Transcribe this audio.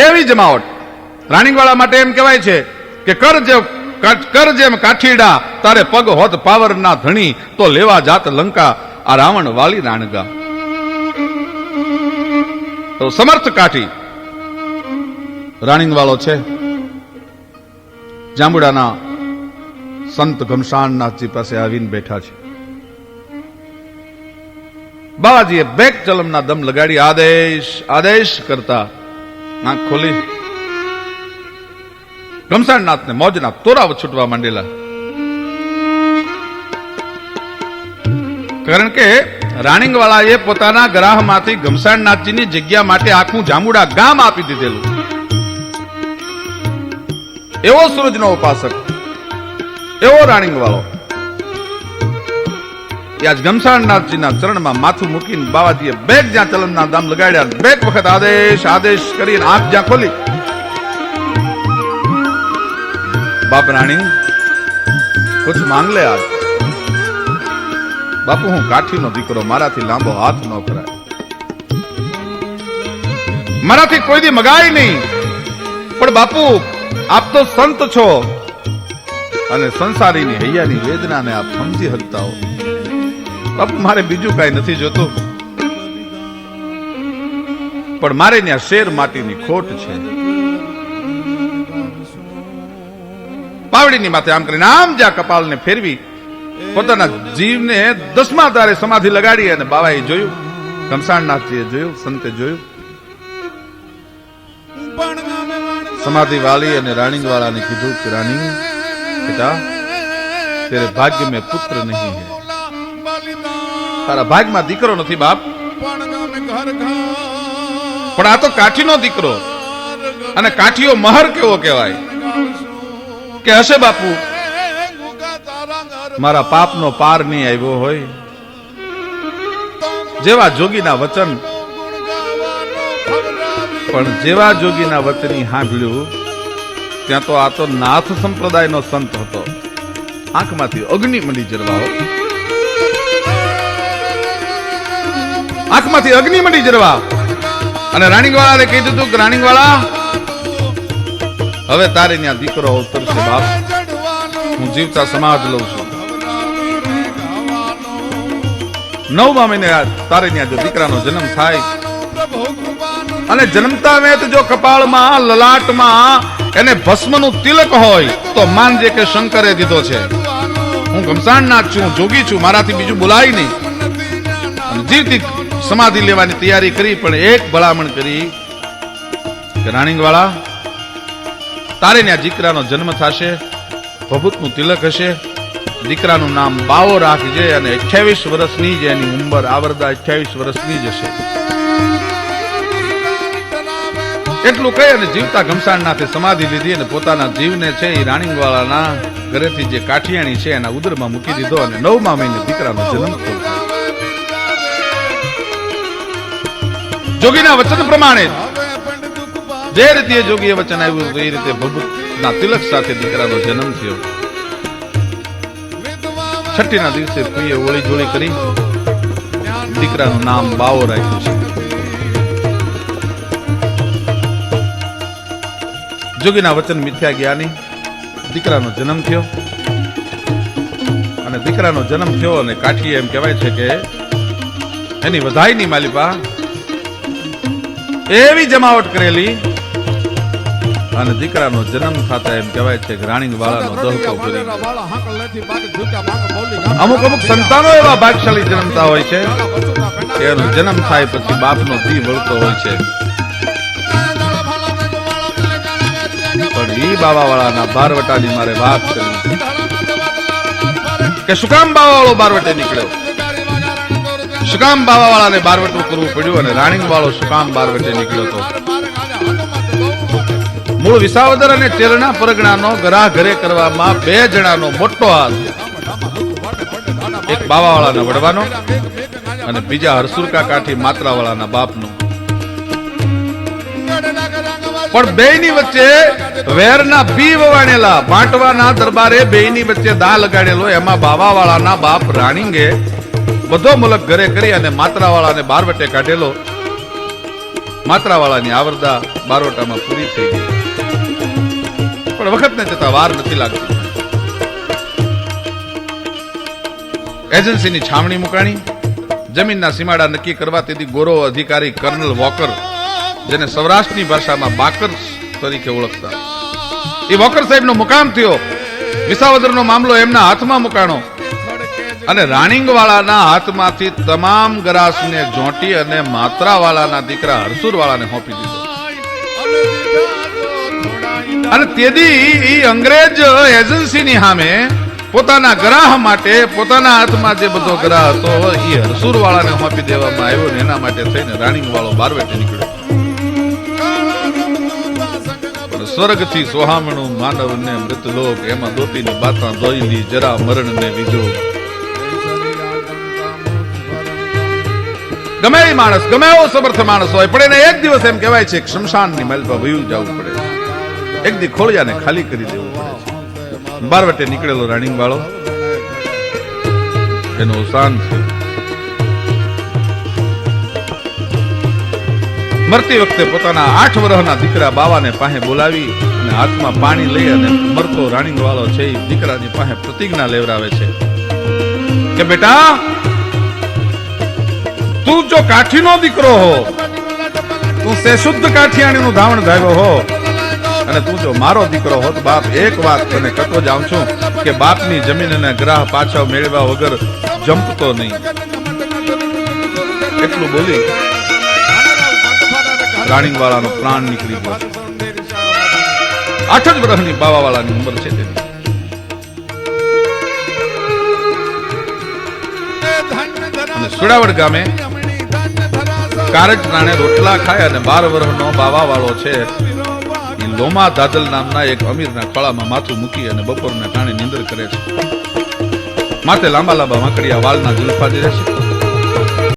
એવી જમાવટ રાણીવાળા માટે એમ કહેવાય છે કે કર જે કર જેમ કાઠીડા, તારે પગ હોત પાવરના ધણી, તો લેવા જાત લંકા, આ રાવણ વાલી રાણગા. તો સમર્થ કાઠી રાણીંગવાળો છે. જાંબુડાના સંત ઘમશાનનાથજી પાસે આવીને બેઠા છે. બાવાજીએ બેક ચલમના દમ લગાડી આદેશ આદેશ કરતા આંખ ખોલી. ઘમસાણનાથને મોજના તોરાવ છૂટવા માંડેલા. કારણ કે રાણીંગવાળાએ પોતાના ગ્રાહમાંથી ઘમસાણનાથજીની જગ્યા માટે આખું જામુડા ગામ આપી દીધેલું. એવો સૂરજનો ઉપાસક, એવો રાણીંગવાળો. એ આજ ઘમસાણનાથજીના ચરણમાં માથું મૂકીને બાવાજીએ બેગ જ્યાં ચલનના દામ લગાડ્યા બેગ વખત આદેશ આદેશ કરીને આંખ જ્યાં ખોલી. બાપ રાણી, કુછ માંગ લે આજ. બાપુ, હું કાઠીનો દીકરો, મારાથી લાંબો હાથ ન કરાય મારાથી કોઈ દી મગાય નહીં. પણ બાપુ, આપ તો સંત છો. અને સંસારીની હૈયાની વેદનાને આપ સમજી શકતા હો. બાપુ, મારે બીજું કાંઈ નથી જોતું. પણ મારે ત્યાં શેર માટીની ખોટ છે. પાવડીની માથે આમ કરીને આમ જ્યાં કપાલને ફેરવી, પોતાના જીવને દસમા તારે સમાધિ લગાડી અને બાવાએ જોયું, ઘમસાણનાથજીએ જોયું, સંતે જોયું. સમાધિ વાલી અને રાણી વાળાને કીધું કે, રાણી બેટા તેરે ભાગ્ય મેં પુત્ર નહીં है તારા ભાગમાં દીકરો નથી, બાપ. પણ આ તો કાઠીનો દીકરો. અને કાઠીઓ મહર કેવો કહેવાય? કે હશે, બાપુ? મારા પાપનો પાર નહીં આવ્યો હોય. જેવા જોગીના વચન. પણ જેવા જોગીના વચની સાંભળ્યું ત્યાં તો આ તો નાથ સંપ્રદાયનો સંત હતો. આંખમાંથી અગ્નિ મળી જરવાઓ આંખમાંથી અગ્નિ મટી જરવા. અને રાણીવાળાને કીધું હતું કે, રાણીવાળા, હવે તારે ત્યાં દીકરો અવતરશે બાપ. હું જીવતા સમાજ લઉં છું. નવમા મહિને તારે ત્યાં જો દીકરાનો જન્મ થાય. અને જન્મતા વેત જો કપાળમાં, લલાટમાં એને ભસ્મનું તિલક હોય, તો માનજે કે શંકરે દીધો છે. હું ઘમસાણનાથ છું જોગી છું, મારાથી બીજું બોલાય નહીં. જીવતી સમાધિ લેવાની તૈયારી કરી, પણ એક ભલામણ કરી રાણીંગવાળા, તારે આ દીકરાનો જન્મ થશે, ભભૂતનું તિલક હશે, દીકરાનું નામ બાવો રાખજે અને અઠ્યાવીસ વર્ષની જ એની ઉંમર, આવરદા અઠ્યાવીસ વર્ષની જ હશે. એટલું કહી અને જીવતા ઘમસાણનાથે સમાધિ લીધી અને પોતાના જીવને છે એ રાણીંગવાળાના ઘરેથી જે કાઠિયાણી છે એના ઉદરમાં મૂકી દીધો અને નવમા મહિને દીકરાનો જન્મ થયો. જોગીના વચન પ્રમાણે જે રીતે જોગીએ વચન આવ્યું એ રીતે ભગવતના તિલક સાથે દીકરાનો જન્મ થયો. છઠ્ઠીના દિવસે પ્રિય ઓળી જોળી કરી દીકરાનું નામ બાવો રાખ્યું છે. જોગીના વચન મિથ્યા જ્ઞાની દીકરાનો જન્મ થયો. અને દીકરાનો જન્મ થયો અને કાઠીએ એમ કહેવાય છે કે એની વધાઈની માલિપા એવી જમાવટ કરેલી. અને દીકરાનો જન્મ થતા એમ કહેવાય છે કે રાણી વાળાનો દહકો કરી અમુક અમુક સંતાનો એવા ભાગશાળી જન્મતા હોય છે. એનો જન્મ થાય પછી બાપનો દી વળતો હોય છે. પણ ઈ બાવા વાળાના બારવટાની મારે વાત કરી કે શું કામ બાવા વાળો બારવટે નીકળ્યો? શું કામ બાવા વાળાને બારવટું કરવું પડ્યું અને રાણીંગ વાળો સુકામ કામ બારવટે નીકળ્યો હતો મૂળ વિસાવદર અને ચેરણા પરગણાનો ગરાહ ઘરે કરવામાં બે જણાનો મોટો હાથ એક બાવાવાળાના વડવાનો અને બીજા હરસુરકા કાઠી માત્રાવાળાના બાપનો. પણ બેયની વચ્ચે વેરના બી વવાણેલા, બાંટવાના દરબારે બેયની વચ્ચે દા લગાડેલો એમાં બાવાવાળાના બાપ રાણીંગે બધો મુલક ઘરે કરી અને માત્રાવાળાને બારવટે કાઢેલો. માત્રાવાળાની આવરદા બારવટામાં પૂરી થઈ ગઈ. પણ વખતને જતા વાર નથી લાગતી. એજન્સીની છાવણી મુકાણી, જમીનના સીમાડા નક્કી કરવા તેથી ગોરો અધિકારી કર્નલ વોકર, જેને સૌરાષ્ટ્રની ભાષામાં બાકર તરીકે ઓળખતા. એ વોકર સાહેબનો મુકામ થયો. વિસાવદરનો મામલો એમના હાથમાં મુકાણો. અને રાણીંગવાળાના હાથમાંથી તમામ ગ્રાસને ઝોંટી અને માત્રાવાળાના દીકરા હરસુરવાળાને સોંપી દીધો. અને તેથી ઈ અંગ્રેજ એજન્સીની સામે પોતાના ગ્રાહ માટે, પોતાના હાથમાં જે બધો ગ્રાહ હતો એ હરસુરવાળાને સોંપી દેવામાં આવ્યો ને એના માટે થઈને રાણીંગવાળો બારવેટે નીકળ્યો. સ્વર્ગથી સોહામણું માનવને મૃતલોક, એમાં દોતીની બાતા દોઈલી જરા મરણને બીજો. ગમે એ માણસ, ગમે એવો સમર્થ માણસ હોય, પણ એને એક દિવસ એમ કહેવાય છે, શમશાનની મહેલ વયું જવું પડે. એક દી ખોળિયાને ખાલી કરી દેવું પડે બારવટે નીકળેલો રાણીંગ વાળો, એનું અવસાન છે મરતી વખતે પોતાના આઠ વર્ષના દીકરા બાવાને પાસે બોલાવી અને હાથમાં પાણી લઈ અને મરતો રાણીંગ વાળો છે, એ દીકરાની પાસે પ્રતિજ્ઞા લેવરાવે છે કે, બેટા તું જો કાઠીનો દીકરો હો, તું સેશુદ્ધ કાઠિયાણીનું ધાવણ ધાવ્યો હો, અને તું જો મારો દીકરો હોત, બાપ એક વાત તને કહેતો જાઉં છું કે બાપની જમીન અને ગ્રાહ પાછા મેળવ્યા વગર જંપતો નહીં. એટલું બોલી રાણીવાળાનો પ્રાણ નીકળી ગયો આઠ જ વર્ષની બાવાવાળાની ઉંમર છે તેની. સુડાવડ ગામે કારજ રાણે રોટલા ખાય અને બાર વર્ષનો બાવા વાળો છે. એ લોમા દાદલ નામના એક અમીરના ખોળામાં માથું મૂકી અને બપોરના ટાણે નિંદર કરે છે. માથે લાંબા લાંબા માકડિયા વાલના જુલ્ફા જ છે